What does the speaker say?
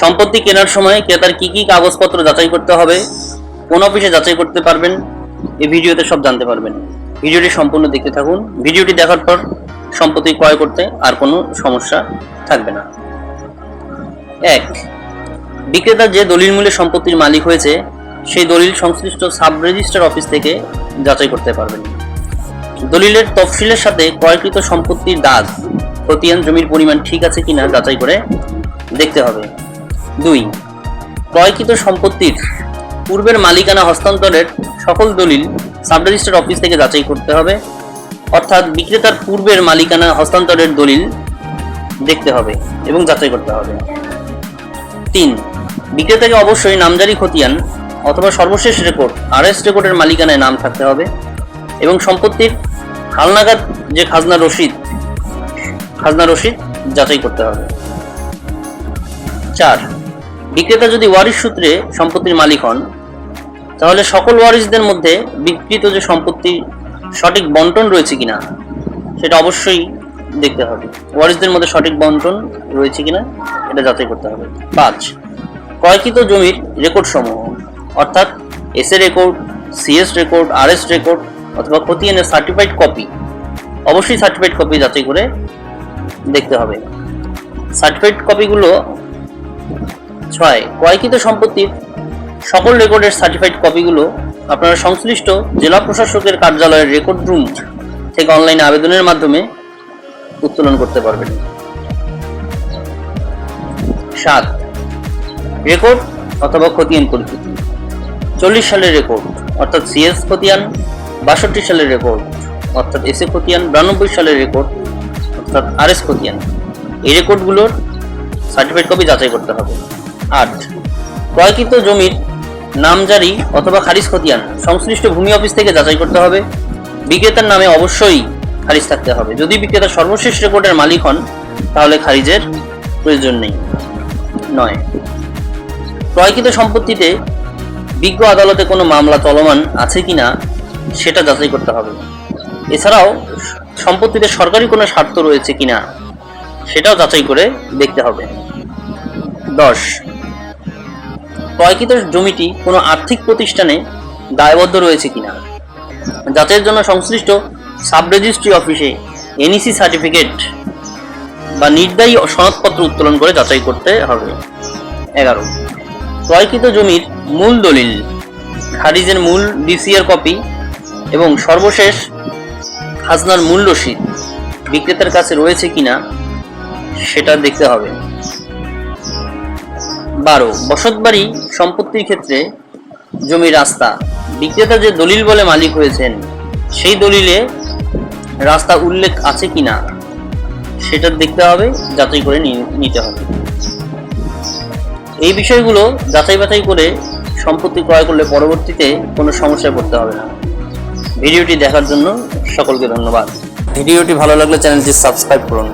সম্পত্তি কেনার সময় ক্রেতার কি কি কাগজপত্র যাচাই করতে হবে, কোন অফিসে যাচাই করতে পারবেন, এই ভিডিওতে সব জানতে পারবেন। ভিডিওটি সম্পূর্ণ দেখতে থাকুন। ভিডিওটি দেখার পর সম্পত্তি ক্রয় করতে আর কোনো সমস্যা থাকবে না। এক বিক্রেতা যে দলিল মূল্যে সম্পত্তির মালিক হয়েছে, সেই দলিল সংশ্লিষ্ট সাব রেজিস্টার অফিস থেকে যাচাই করতে পারবেন। দলিলের তফসিলের সাথে ক্রয়কৃত সম্পত্তির দাগ, খতিয়ান, জমির পরিমাণ ঠিক আছে কিনা যাচাই করে দেখতে হবে। দুই, ক্রয়কৃত সম্পত্তির পূর্বের মালিকানা হস্তান্তরের সকল দলিল সাব রেজিস্টার অফিস থেকে যাচাই করতে হবে, অর্থাৎ বিক্রেতার পূর্বের মালিকানা হস্তান্তরের দলিল দেখতে হবে এবং যাচাই করতে হবে। তিন, বিক্রেতাকে অবশ্যই নামজারি খতিয়ান অথবা সর্বশেষ রেকর্ড, আরএস রেকর্ডের মালিকানায় নাম থাকতে হবে এবং সম্পত্তির হালনাগাদ যে খাজনা রসিদ খাজনা রসিদ যাচাই করতে হবে। চার বিক্রেতা যদি ওয়ারিশ সূত্রে সম্পত্তির মালিক হন, তাহলে সকল ওয়ারিশদের মধ্যে বিক্রিত যে সম্পত্তির সঠিক বন্টন রয়েছে কিনা, সেটা অবশ্যই দেখতে হবে। ওয়ারিশদের মধ্যে সঠিক বন্টন রয়েছে কিনা, এটা যাচাই করতে হবে। পাঁচ, ক্রয়কৃত জমির রেকর্ড সমূহ অর্থাৎ S A record CS record R S record অথবা খতিয়ানের সার্টিফাইড কপি অবশ্যই সার্টিফাইড কপি যাচাই করে দেখতে হবে। সার্টিফাইড কপিগুলো ছয়। ক্রয়কৃত সম্পত্তির সকল রেকর্ডের সার্টিফাইড কপিগুলো আপনারা সংশ্লিষ্ট জেলা প্রশাসকের কার্যালয়ের রেকর্ড রুম থেকে অনলাইনে আবেদনের মাধ্যমে উত্তোলন করতে পারবেন। সাত। রেকর্ড অথবা খতিয়ান পরিচিতি চল্লিশ সালের রেকর্ড, অর্থাৎ সিএস খতিয়ান, বাষট্টি সালের রেকর্ড, অর্থাৎ এসএ খতিয়ান, বিরানব্বই সালের রেকর্ড, অর্থাৎ আরএস খতিয়ান। এই রেকর্ডগুলোর সার্টিফিকেট কপি যাচাই করতে হবে। আট। ক্রয়কৃত জমির নামজারি অথবা খারিজ খতিয়ান সংশ্লিষ্ট ভূমি অফিস থেকে যাচাই করতে হবে। বিক্রেতার নামে অবশ্যই খারিজ থাকতে হবে। যদি বিক্রেতা সর্বশেষ রেকর্ডের মালিক হন, তাহলে খারিজের প্রয়োজন নেই। নয়। ক্রয়কৃত সম্পত্তিতে বিজ্ঞ আদালতে কোনো মামলা চলমান আছে কিনা, সেটা যাচাই করতে হবে। এছাড়াও, সম্পত্তিতে সরকারি কোনো স্বার্থ রয়েছে কিনা, সেটাও যাচাই করে দেখতে হবে। দশ। ক্রয়কৃত জমিটি কোনো আর্থিক প্রতিষ্ঠানে দায়বদ্ধ রয়েছে কিনা? যাচাইয়ের জন্য সংশ্লিষ্ট সাব রেজিস্ট্রি অফিসে এনইসি সার্টিফিকেট বা নির্দায়ী সনদপত্র উত্তোলন করে যাচাই করতে হবে। এগারো। ক্রয়কৃত জমির মূল দলিল, খারিজের মূল ডিসিআর কপি এবং সর্বশেষ খাজনার মূল রসিদ বিক্রেতার কাছে রয়েছে কিনা সেটা দেখতে হবে। বারো। বসতবাড়ি সম্পত্তির ক্ষেত্রে জমি রাস্তা। বিক্রেতা যে দলিল বলে মালিক হয়েছেন, সেই দলিলে রাস্তা উল্লেখ আছে কিনা, সেটা দেখতে হবে, যাচাই করে নি- নিতে হবে। এই বিষয়গুলো যাচাই বাছাই করে সম্পত্তি ক্রয় করলে পরবর্তীতে কোনো সমস্যায় পড়তে হবে না। ভিডিওটি দেখার জন্য সকলকে ধন্যবাদ। ভিডিওটি ভালো লাগলে চ্যানেলটি সাবস্ক্রাইব করুন।